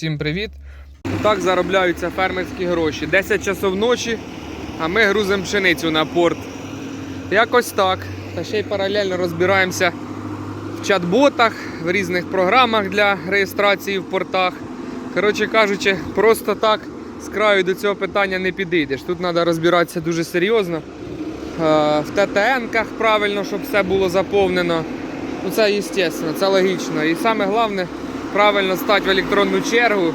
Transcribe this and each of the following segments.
Всім привіт! Так заробляються фермерські гроші. 10 часов ночі, а ми грузимо пшеницю на порт. Якось так. Та ще й паралельно розбираємося в чат-ботах, в різних програмах для реєстрації в портах. Коротше кажучи, просто так з краю до цього питання не підійдеш. Тут треба розбиратися дуже серйозно. Е, В ТТН-ках правильно, щоб все було заповнено. Ну це звісно, це логічно. І саме головне правильно стати в електронну чергу.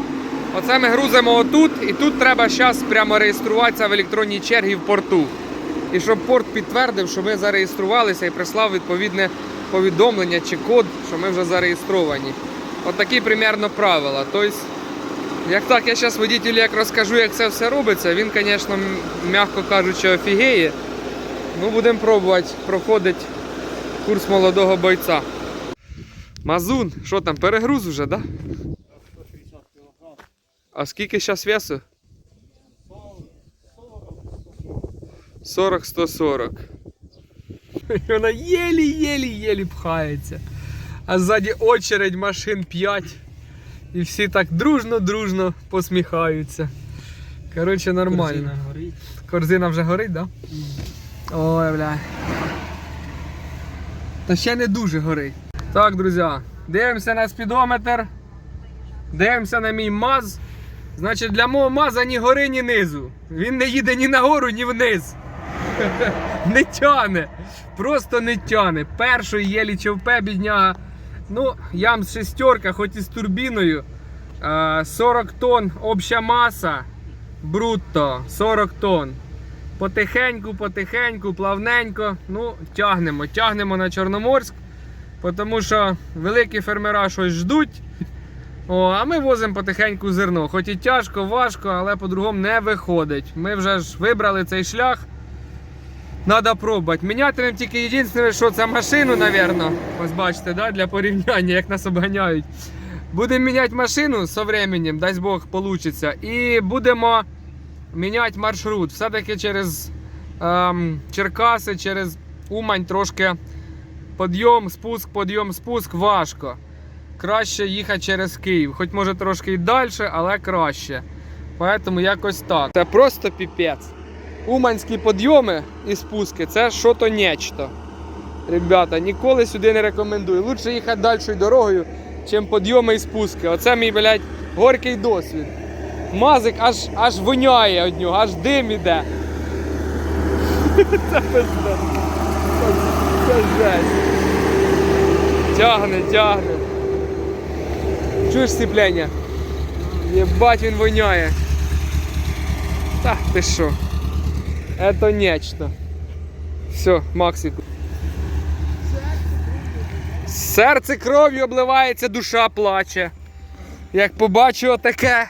Оце ми грузимо отут, і тут треба зараз прямо реєструватися в електронній черзі в порту. І щоб порт підтвердив, що ми зареєструвалися і прислав відповідне повідомлення чи код, що ми вже зареєстровані. От такі примерно правила. Тобто, як так, я зараз водителю як розкажу, як це все робиться, він, звісно, м'яко кажучи, офігеє. Ну, будемо пробувати проходити курс молодого бойця. Мазун, що там, перегруз уже, да? 160 кг. А скільки зараз весу? 40-140. Вона єлі-єлі-єлі пхається. А ззаді очередь машин 5. І всі так дружно-дружно посміхаються. Коротше, нормально. Корзина горить. Корзина вже горить, так? Да? Ой, бля. Та ще не дуже горить. Так, друзі, дивимося на спідометр. Дивимося на мій маз. Значить, для мого маза ні гори, ні низу. Він не їде ні нагору, ні вниз. Не тяне. Просто не тяне. Перший єлі човпе, бідняга. Ну, ям шестерка, хоч і з турбіною. Е, 40 тонн обща маса. Брутто 40 тонн. Потихеньку, потихеньку, плавненько. Ну, тягнемо, тягнемо на Чорноморськ, тому що великі фермера щось ждуть. О, а ми возимо потихеньку зерно. Хоч і тяжко, важко, але по-другому не виходить. Ми вже ж вибрали цей шлях. Надо пробувати. Мінятимемо тільки єдине, що це машину, напевно. Ось бачите, да? для порівняння, як нас обганяють. Будемо міняти машину з временем, дасть Бог получиться. І будемо міняти маршрут. Все-таки через ем, Черкаси, через Умань трошки підйом, спуск, підйом, спуск важко. Краще їхати через Київ. Хоч може трошки і далі, але краще. Поэтому якось так. Це просто піпець. Уманські підйоми і спуски це що-то нечто. Ребята, ніколи сюди не рекомендую. Лучше їхати дальшою дорогою, чим підйоми і спуски. Оце мій, блядь, горький досвід. Мазик аж аж воняє від нього, аж дим іде. Це пизда. Це, жесть. Тягне, тягне. Чуєш сцепляння? Єбать він воняє. Та ти що? Это нечто. Все, Максику. Серце кров'ю обливається, душа плаче. Як побачу отаке.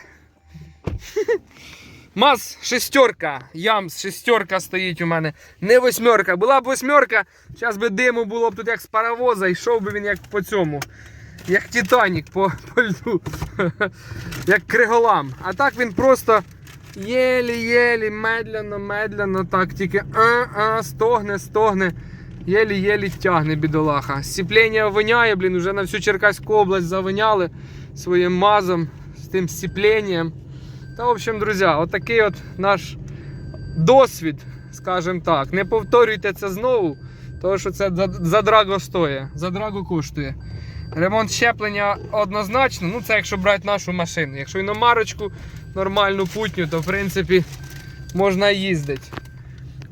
Маз шестерка, ямс шестерка стоїть у мене. Не восьмерка. Була б восьмерка, зараз би диму було б тут як з паровоза, йшов би він як по цьому. Як Титанік по, по льду. як криголам. А так він просто єлі-єлі, медляно, медляно, так тільки а-а, стогне, стогне. Єлі-єлі тягне бідолаха. Сціплення воняє, блін, вже на всю Черкаську область завиняли своїм мазом, з тим сціпленням. Та, в общем, друзі, отакий от наш досвід, скажімо так. Не повторюйте це знову, тому що це за, драго стоїть, за драго коштує. Ремонт щеплення однозначно, ну це якщо брати нашу машину. Якщо іномарочку, нормальну путню, то в принципі можна їздити.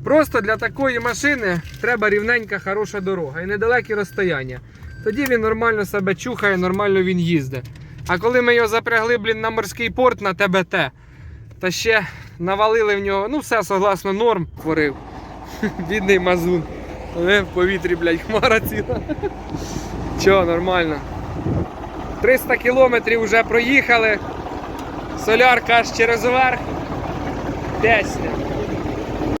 Просто для такої машини треба рівненька, хороша дорога і недалекі розстояння. Тоді він нормально себе чухає, нормально він їздить. А коли ми його запрягли блін, на морський порт на ТБТ, та ще навалили в нього, ну все согласно норм творив. Бідний мазун. Але в повітрі, блядь, хмара ціла. Чо, нормально. 300 кілометрів вже проїхали. Солярка аж через верх. Песня.